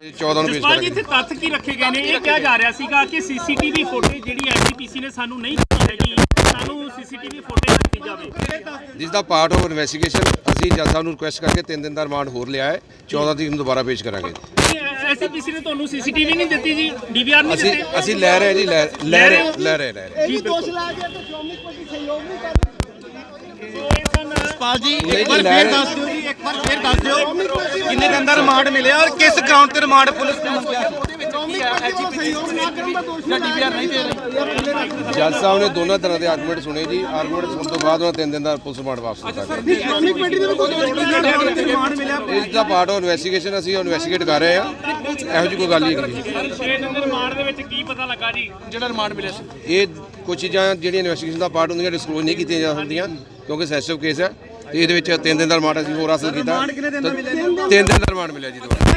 14 ਨੂੰ ਪੇਸ਼ ਜਸਪਾਲ ਜੀ ਕਰਾਂਗੇ ਇੱਥੇ ਤੱਥ ਕੀ ਰੱਖੇ ਗਏ ਨੇ? ਇਹ ਕਿਹਾ ਜਾ ਰਿਹਾ ਸੀਗਾ ਕਿ ਸੀਸੀਟੀਵੀ ਫੁਟੇਜ ਜਿਹੜੀ ਐਸਜੀਪੀਸੀ ਨੇ ਸਾਨੂੰ ਨਹੀਂ ਦਿੱਤੀ ਹੈਗੀ। ਸਾਨੂੰ ਸੀਸੀਟੀਵੀ ਫੁਟੇਜ ਦਿੱਤੀ ਜਾਵੇ। ਜਿਸ ਦਾ ਪਾਰਟ ਆਫ ਇਨਵੈਸਟੀਗੇਸ਼ਨ ਅਸੀਂ ਜੱਜ ਸਾਹਿਬ ਨੂੰ ਰਿਕੁਐਸਟ ਕਰਕੇ 3 ਦਿਨ ਦਾ ਰਿਮਾਂਡ ਹੋਰ ਲਿਆ ਹੈ। 14 ਤਰੀਕ ਨੂੰ ਦੁਬਾਰਾ ਪੇਸ਼ ਕਰਾਂਗੇ। ਐਸਜੀਪੀਸੀ ਨੇ ਤੁਹਾਨੂੰ ਸੀਸੀਟੀਵੀ ਨਹੀਂ ਦਿੱਤੀ ਜੀ? ਡੀਵੀਆਰ ਨਹੀਂ ਅਸੀਂ ਦਿੱਤੇ? ਅਸੀਂ ਲੈ ਰਹੇ ਜੀ ਲੈ ਲੈ ਰਹੇ ਲੈ ਰਹੇ ਲੈ ਰਹੇ ਜੀ ਬਿਲਕੁਲ ਪਾਲ ਜੀ ਨਹੀਂ ਇੱਕ ਵਾਰ ਜੀ, ਲੈ ਫੇਰ ਰਹੇ। ਦੱਸ ਦਿਓ ਜੀ ਇੱਕ ਵਾਰ ਫੇਰ ਦੱਸ ਦਿਓ। ਕਿੰਨੇ ਦਿਨ ਦਾ ਰਿਮਾਂਡ ਮਿਲਿਆ ਔਰ ਕਿਸ ਗਰਾਊਂਡ ਤੇ ਰਿਮਾਂਡ ਪੁਲਿਸ ਨੇ ਮੰਗਿਆ? ਜੱਜ ਸਾਹਿਬ ਨੇ ਦੋਨਾਂ ਤਰ੍ਹਾਂ ਦੇ ਆਰਗੂਮੈਂਟ ਸੁਣੇ ਜੀ। ਆਰਗੂਮੈਂਟ ਸੁਣਨ ਤੋਂ ਬਾਅਦ ਉਹਨਾਂ 3 ਦਿਨ ਦਾ ਪੁਲਿਸ ਰਿਮਾਂਡ ਵਾਪਸ ਦਿੱਤਾ ਇਸ ਦਾ ਪਾਰਟ ਆਫ ਇਨਵੈਸਟੀਗੇਸ਼ਨ ਅਸੀਂ ਇਨਵੈਸਟੀਗੇਟ ਕਰ ਰਹੇ ਹਾਂ। ਇਹੋ ਜਿਹੀ ਕੋਈ ਗੱਲ ਨਹੀਂ ਹੈਗੀ। ਸਰ 6 ਦਿਨ ਦੇ ਰਿਮਾਂਡ ਦੇ ਵਿੱਚ ਕੀ ਪਤਾ ਲੱਗਾ ਜੀ ਜਿਹੜਾ ਰਿਮਾਂਡ ਮਿਲਿਆ ਸੀ? ਇਹ ਕੁਝ ਚੀਜ਼ਾਂ ਜਿਹੜੀਆਂ ਇਨਵੈਸਟੀਗੇਸ਼ਨ ਦਾ ਪਾਰਟ ਹੁੰਦੀਆਂ ਡਿਸਕਲੋਜ਼ ਨਹੀਂ ਕੀਤੀਆਂ ਜਾ ਸਕਦੀਆਂ ਕਿਉਂਕਿ ਸੈਂਸਿਟਿਵ ਕੇਸ ਹੈ। ਤੇ ਇਹਦੇ ਵਿੱਚ 3 ਦਿਨ ਦਾ ਰਿਮਾਂਡ ਅਸੀਂ ਹੋਰ ਹਾਸਲ ਕੀਤਾ। 3 ਦਿਨ ਦਾ ਰਿਮਾਂਡ ਮਿਲਿਆ ਜੀ ਦੁਬਾਰਾ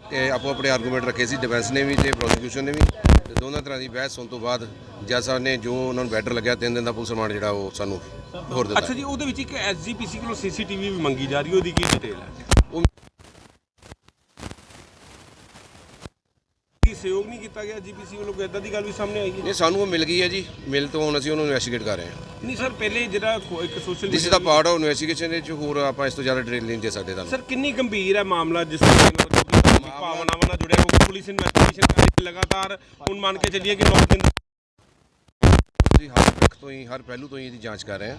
ਤੇ ਆਪੋ ਆਪਣੇ ਆਰਗੂਮੈਂਟ ਰੱਖੇ ਸੀ ਡਿਫੈਂਸ ਨੇ ਵੀ ਤੇ ਪ੍ਰੋਸੀਕਿਊਸ਼ਨ ਨੇ ਵੀ। ਤੇ ਦੋਨਾਂ ਤਰ੍ਹਾਂ ਦੀ ਬਹਿਸ ਹੋਣ ਤੋਂ ਬਾਅਦ ਜੱਜ ਸਾਹਿਬ ਨੇ ਜੋ ਉਹਨਾਂ ਨੂੰ ਬੈਟਰ ਲੱਗਿਆ 3 ਦਿਨ ਦਾ ਪੁਲਿਸ ਰਿਮਾਂਡ ਜਿਹੜਾ ਉਹ ਸਾਨੂੰ ਹੋਰ ਦਿੱਤਾ। ਅੱਛਾ ਜੀ ਉਹਦੇ ਵਿੱਚ ਇੱਕ ਐਸਜੀਪੀਸੀ ਕੋਲੋਂ ਸੀਸੀਟੀਵੀ ਵੀ ਮੰਗੀ ਜਾ ਰਹੀ ਹੈ ਉਹਦੀ ਕੀ ਡਿਟੇਲ ਹੈ ਉਹ- ਕੀ ਸਹਿਯੋਗ ਨਹੀਂ ਕੀਤਾ ਗਿਆ ਜੀਪੀਸੀ ਵੱਲੋਂ ਕੋਈ ਇਦਾਂ ਦੀ ਗੱਲ ਵੀ ਸਾਹਮਣੇ ਆਈ ਹੈ? ਇਹ ਸਾਨੂੰ ਉਹ ਮਿਲ ਗਈ ਹੈ ਜੀ। ਮਿਲ ਤੋਂ ਹੁਣ ਅਸੀਂ ਉਹਨੂੰ ਇਨਵੈਸਟੀਗੇਟ ਕਰ ਰਹੇ ਹਾਂ। ਨਹੀਂ ਸਰ ਪਹਿਲੇ ਜਿਹੜਾ ਖੋ- ਇੱਕ social this is the part of investigation ਵਿੱਚ ਹੋਰ ਆਪਾਂ ਇਸ ਤੋਂ ਜ਼ਿਆਦਾ ਡਿਟੇਲ ਨਹੀਂ ਦੇ ਸਕਦੇ ਤੁਹਾਨੂੰ। ਸਰ ਕਿੰਨੀ ਗੰਭੀਰ ਹੈ ਮਾਮਲਾ ਜਿਸ ਉਹਦੀ ਭਾਵਨਾਵਾਂ ਨਾਲ ਜੁੜਿਆ ਕਿਉਂਕਿ ਪੁਲਿਸ ਇਨਵੈਸਟੀਗੇਸ਼ਨ ਕਰ ਰਹੀ ਹੈ ਲਗਾਤਾਰ ਹੁਣ ਮੰਨ ਕੇ ਚੱਲੀਏ ਕਿ 9 ਦਿਨ ਅਸੀਂ ਹਰ ਪੱਖ ਤੋਂ ਹੀ ਹਰ ਪਹਿਲੂ ਤੋਂ ਹੀ ਇਹਦੀ ਜਾਂਚ ਕਰ ਰਹੇ ਹਾਂ।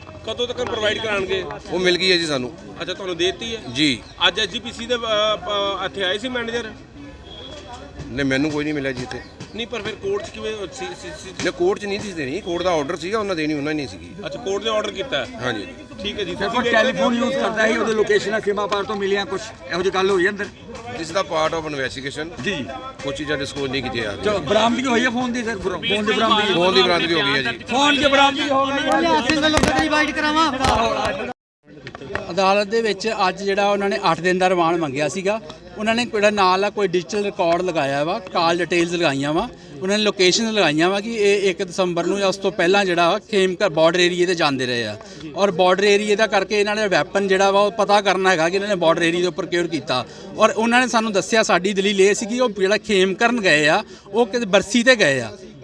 ਕਦੋਂ ਤੱਕ ਪ੍ਰੋਵਾਈਡ ਕਰਾਣਗੇ ਉਹ ਮਿਲ ਗਈ ਹੈ ਜੀ ਸਾਨੂੰ। ਅੱਛਾ ਤੁਹਾਨੂੰ ਦੇਤੀ ਹੈ? ਜੀ। ਅੱਜ ਐਸਜੀਪੀਸੀ ਦੇ ਅ, ਪ- ਇੱਥੇ ਆਏ ਸੀ ਮੈਨੇਜਰ ਨੇ ਮੈਨੂੰ ਕੋਈ ਨਹੀਂ ਮਿਲਿਆ ਜੀ ਇੱਥੇ। ਨਹੀਂ ਪਰ ਫਿਰ ਕੋਰਟ 'ਚ ਕਿਵੇਂ ਸੀ- ਸੀ- ਸੀ- ਨੇ ਕੋਰਟ 'ਚ ਨਹੀਂ ਸੀ ਦੇਣੀ। ਕੋਰਟ ਦਾ ਆਰਡਰ ਸੀਗਾ ਉਹਨਾਂ ਦੇਣੀ ਉਹਨਾਂ ਨਹੀਂ ਸੀਗੀ। ਅੱਛਾ ਕੋਰਟ ਨੇ ਆਰਡਰ ਕੀਤਾ ਹੈ। ਹਾਂਜੀ। ਠੀਕ ਹੈ ਜੀ। ਤੁਸੀਂ ਟੈਲੀਫੋਨ ਯੂਜ਼ ਕਰਦਾ ਸੀ ਉਹਦੇ ਲੋਕੇਸ਼ਨ ਸੀਮਾ ਪਾਰ ਤੋਂ ਮਿਲੀਆਂ ਕੁਝ ਇਹੋ ਜਿਹੀ ਗੱਲ ਹੋਈ ਅੰਦਰ? ਇਸ ਦਾ ਪਾਰਟ ਆਫ ਇਨਵੈਸਟੀਗੇਸ਼ਨ ਜੀ। ਕੁਝ ਚੀਜ਼ਾਂ ਡਿਸਕਲੋਜ਼ ਨਹੀਂ ਕੀਤੀਆਂ ਜਾ ਰਹੀਆਂ। ਬਰਾਮਦਗੀ ਹੋਈ ਹੈ ਫੋਨ ਦੀ ਸਰ ਫੋਨ ਦੀ ਬਰਾਮਦਗੀ ਫੋਨ ਦੀ ਬਰਾਮਦਗੀ ਹੋ ਗਈ ਹੈ ਜੀ। ਫੋਨ ਦੀ ਬਰਾਮਦਗੀ ਹੋ ਗਈ। ਹੈ ਸਿੰਗਲ ਲੋਕਾਂ ਦੀ ਵਾਈਟ ਕਰਾਵਾਂ। ਅਦਾਲਤ ਦੇ ਵਿੱਚ ਅੱਜ ਜਿਹੜਾ ਉਹਨਾਂ ਨੇ 8 ਦਿਨ ਦਾ ਰਿਮਾਂਡ ਮੰਗਿਆ ਸੀਗਾ। ਉਹਨਾਂ ਨੇ ਜਿਹੜਾ ਨਾਲ ਆ ਕੋਈ ਡਿਜੀਟਲ ਰਿਕਾਰਡ ਲਗਾਇਆ ਵਾ, ਕਾਲ ਡਿਟੇਲਸ ਲਗਾਈਆਂ ਵਾ। ਉਹਨਾਂ ਨੇ ਲੋਕੇਸ਼ਨ ਲਗਾਈਆਂ ਵਾ ਕਿ ਇਹ 1 ਦਸੰਬਰ ਨੂੰ ਜਾਂ ਉਸ ਤੋਂ ਪਹਿਲਾਂ ਜਿਹੜਾ ਵਾ ਖੇਮਕਰ ਬਾਰਡਰ ਏਰੀਏ ਤੇ ਜਾਂਦੇ ਰਹੇ ਆ। ਔਰ ਬਾਰਡਰ ਏਰੀਏ ਦਾ ਕਰਕੇ ਇਹਨਾਂ ਨੇ ਵੈਪਨ ਜਿਹੜਾ ਵਾ ਉਹ ਪਤਾ ਕਰਨਾ ਹੈਗਾ ਕਿ ਇਹਨਾਂ ਨੇ ਬਾਰਡਰ ਏਰੀਏ ਦੇ ਉੱਪਰ ਕਿਉਂ ਕੀਤਾ। ਔਰ ਉਹਨਾਂ ਨੇ ਸਾਨੂੰ ਦੱਸਿਆ ਸਾਡੀ ਦਲੀਲ ਇਹ ਸੀ ਕਿ ਉਹ ਜਿਹੜਾ ਖੇਮਕਰਨ ਗਏ ਆ, ਉਹ ਕਿਤੇ ਬਰਸੀ ਤੇ ਗਏ ਆ।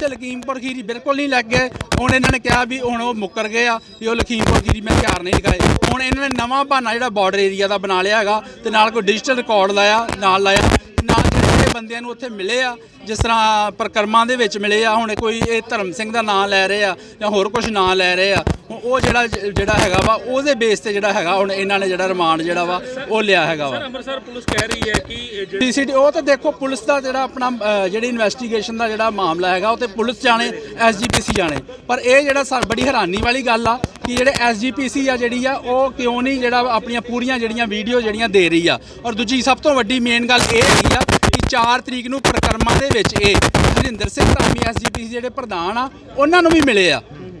ਤੇ ਲਖੀਮਪੁਰ ਖੀਰੀ ਬਿਲਕੁਲ ਨਹੀਂ ਲੱਗ ਗਏ। ਹੁਣ ਇਹਨਾਂ ਨੇ ਕਿਹਾ ਵੀ ਹੁਣ ਉਹ ਮੁੱਕਰ ਗਏ ਆ ਵੀ ਉਹ ਲਖੀਮਪੁਰ ਖੀਰੀ ਮੈਂ ਹਥਿਆਰ ਨਹੀਂ ਲਗਾਏ ਹੁਣ ਇਹਨਾਂ ਨੇ ਨਵਾਂ ਬਹਾਨਾ ਜਿਹੜਾ ਬਾਰਡਰ ਏਰੀਆ ਦਾ ਬਣਾ ਲਿਆ ਹੈਗਾ ਤੇ ਨਾਲ ਕੋਈ ਡਿਜੀਟਲ ਰਿਕਾਰਡ ਲਾਇਆ, ਨਾਲ ਲਾਇਆ। ਨਾਲ ਜਿਹੜੇ ਬੰਦਿਆਂ ਨੂੰ ਉੱਥੇ ਮਿਲੇ ਆ, ਜਿਸ ਤਰ੍ਹਾਂ ਪ੍ਰਕਰਮਾਂ ਦੇ ਵਿੱਚ ਮਿਲੇ ਆ, ਹੁਣ ਕੋਈ ਇਹ ਧਰਮ ਸਿੰਘ ਦਾ ਨਾਮ ਲੈ ਰਹੇ ਆ ਜਾਂ ਹੋਰ ਕੁਝ ਨਾਮ ਲੈ ਰਹੇ ਆ ਹੁਣ ਉਹ ਜਿਹੜਾ ਜਿਹੜਾ ਹੈਗਾ ਵਾ ਉਹਦੇ ਬੇਸ ਤੇ ਜਿਹੜਾ ਹੈਗਾ ਹੁਣ ਇਹਨਾਂ ਨੇ ਜਿਹੜਾ ਰਿਮਾਂਡ ਜਿਹੜਾ ਵਾ ਉਹ ਲਿਆ ਹੈਗਾ ਵਾ। ਅੰਮ੍ਰਿਤਸਰ ਪੁਲਿਸ ਕਹਿ ਰਹੀ ਹੈ ਕਿ ਜਿਹੜੇ ਸੀਸੀਟੀ ਉਹ ਤਾਂ ਦੇਖੋ ਪੁਲਿਸ ਦਾ ਜਿਹੜਾ ਆਪਣਾ ਅ, ਜਿਹੜੀ ਇਨਵੈਸਟੀਗੇਸ਼ਨ ਦਾ ਜਿਹੜਾ ਮਾਮਲਾ ਹੈਗਾ ਉਹ ਤੇ ਪੁਲਿਸ ਜਾਣੇ ਐਸਜੀਪੀਸੀ ਜਾਣੇ। ਪਰ ਇਹ ਜਿਹੜਾ ਸਾ- ਬੜੀ ਹੈਰਾਨੀ ਵਾਲੀ ਗੱਲ ਆ ਕਿ ਜਿਹੜੇ ਐਸਜੀਪੀਸੀ ਆ ਜਿਹੜੀ ਆ ਉਹ ਕਿਉਂ ਨਹੀਂ ਜਿਹੜਾ ਆਪਣੀਆਂ ਪੂਰੀਆਂ ਜਿਹੜੀਆਂ ਵੀਡੀਓ ਜਿਹੜੀਆਂ ਦੇ ਰਹੀ ਆ। ਔਰ ਦੂਜੀ ਸਭ ਤੋਂ ਵੱਡੀ ਮੇਨ ਗੱਲ ਇਹ ਹੈਗੀ ਆ ਕਿ 4 ਤਰੀਕ ਨੂੰ ਪ੍ਰਕਰਮਾਂ ਦੇ ਵਿੱਚ ਇਹ ਹਰਿੰਦਰ ਸਿੰਘ ਧਾਮੀ ਐਸਜੀਪੀਸੀ ਜਿਹੜੇ ਪ੍ਰਧਾਨ ਆ ਉਹਨਾਂ ਨੂੰ ਵੀ ਮਿਲੇ ਆ।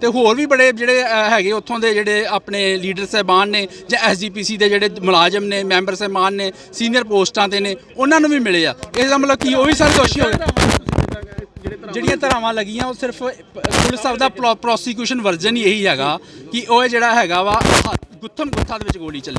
ਤੇ ਹੋਰ ਵੀ ਬੜੇ ਜਿਹੜੇ ਹੈਗੇ ਉੱਥੋਂ ਦੇ ਜਿਹੜੇ ਆਪਣੇ ਲੀਡਰ ਸਾਹਿਬਾਨ ਨੇ ਜਾਂ ਐਸਜੀਪੀਸੀ ਦੇ ਜਿਹੜੇ ਮੁਲਾਜ਼ਮ ਨੇ ਮੈਂਬਰ ਸਾਹਿਬਾਨ ਨੇ ਸੀਨੀਅਰ ਪੋਸਟਾਂ ਤੇ ਨੇ ਉਹਨਾਂ ਨੂੰ ਵੀ ਮਿਲੇ ਆ। ਇਸ ਦਾ ਮਤਲਬ ਕੀ ਉਹ ਵੀ ਸਾਰੇ ਦੋਸ਼ੀ ਹੋ ਗਏ ਜਿਹੜੀਆਂ ਧਾਰਾਵਾਂ ਲੱਗੀਆਂ ਉਹ ਸਿਰਫ ਪੁਲਿਸ ਸਾਹਿਬ ਦਾ ਪ੍ਰੋਸੀਕਿਊਸ਼ਨ ਵਰਜ਼ਨ ਹੀ ਇਹੀ ਹੈਗਾ ਕਿ ਉਹ ਜਿਹੜਾ ਹੈਗਾ ਵਾ ਗੁੱਥਮ ਗੁੱਥਾ ਦੇ ਵਿੱਚ ਗੋਲੀ ਚੱਲੀ।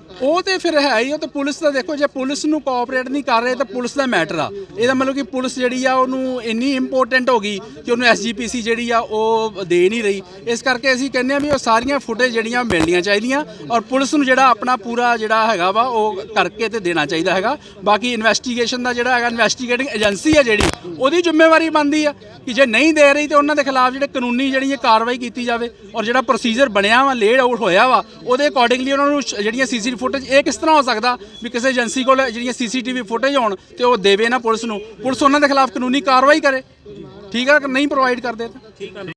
ਉਹ ਤੇ ਫਿਰ ਹੈ ਹੀ ਉਹ ਤੇ ਪੁਲਿਸ ਦਾ ਦੇਖੋ, ਜੇ ਪੁਲਿਸ ਨੂੰ ਕੋਆਪਰੇਟ ਨਹੀਂ ਕਰ ਰਹੇ ਤਾਂ ਪੁਲਿਸ ਦਾ ਮੈਟਰ ਆ। ਇਹਦਾ ਮਤਲਬ ਕਿ ਪੁਲਿਸ ਜਿਹੜੀ ਆ, ਉਹਨੂੰ ਇੰਨੀ ਇੰਪੋਰਟੈਂਟ ਹੋ ਗਈ ਕਿ ਉਹਨੂੰ ਐਸਜੀਪੀਸੀ ਜਿਹੜੀ ਆ, ਉਹ ਦੇ ਨਹੀਂ ਰਹੀ। ਇਸ ਕਰਕੇ ਅਸੀਂ ਕਹਿੰਦੇ ਆ ਵੀ ਉਹ ਸਾਰੀਆਂ ਫੁਟੇਜ ਜਿਹੜੀਆਂ ਮਿਲਣੀਆਂ ਚਾਹੀਦੀਆਂ ਔਰ ਪੁਲਿਸ ਨੂੰ ਜਿਹੜਾ ਆਪਣਾ ਪੂਰਾ ਜਿਹੜਾ ਹੈਗਾ ਵਾ, ਉਹ ਕਰਕੇ ਤੇ ਦੇਣਾ ਚਾਹੀਦਾ ਹੈਗਾ। ਬਾਕੀ ਇਨਵੈਸਟੀਗੇਸ਼ਨ ਦਾ ਜਿਹੜਾ ਹੈਗਾ ਇਨਵੈਸਟੀਗੇਟਿੰਗ ਏਜੰਸੀ ਆ ਜਿਹੜੀ, ਉਹਦੀ ਜ਼ਿੰਮੇਵਾਰੀ ਬਣਦੀ ਆ ਕਿ ਜੇ ਨਹੀਂ ਦੇ ਰਹੀ ਤੇ ਉਹਨਾਂ ਦੇ ਖਿਲਾਫ ਜਿਹੜੇ ਕਾਨੂੰਨੀ ਜਿਹੜੀ ਇਹ ਕਾਰਵਾਈ ਕੀਤੀ ਜਾਵੇ ਔਰ ਜਿਹੜਾ ਪ੍ਰੋਸੀਜਰ ਬਣਿਆ ਵਾ ਲੇਡ ਆਊਟ ਹੋਇਆ ਵਾ, ਉਹਦੇ ਅਕੋਰਡਿੰਗਲੀ ਉਹਨਾਂ ਨੂੰ ਸ਼- ਜਿਹੜੀਆਂ ਫੁਟ ਫੁਟੇਜ ਇਹ ਕਿਸ ਤਰ੍ਹਾਂ ਹੋ ਸਕਦਾ ਵੀ ਕਿਸੇ ਏਜੰਸੀ ਕੋਲ ਜਿਹੜੀਆਂ ਸੀਸੀਟੀਵੀ ਫੁਟੇਜ ਹੋਣ ਤੇ ਉਹ ਦੇਵੇ ਨਾ ਪੁਲਿਸ ਨੂੰ? ਪੁਲਿਸ ਉਹਨਾਂ ਦੇ ਖਿਲਾਫ ਕਾਨੂੰਨੀ ਕਾਰਵਾਈ ਕਰੇ। ਠੀਕ ਆ ਕਿ ਨਹੀਂ ਪ੍ਰੋਵਾਈਡ ਕਰਦੇ ਤਾਂ।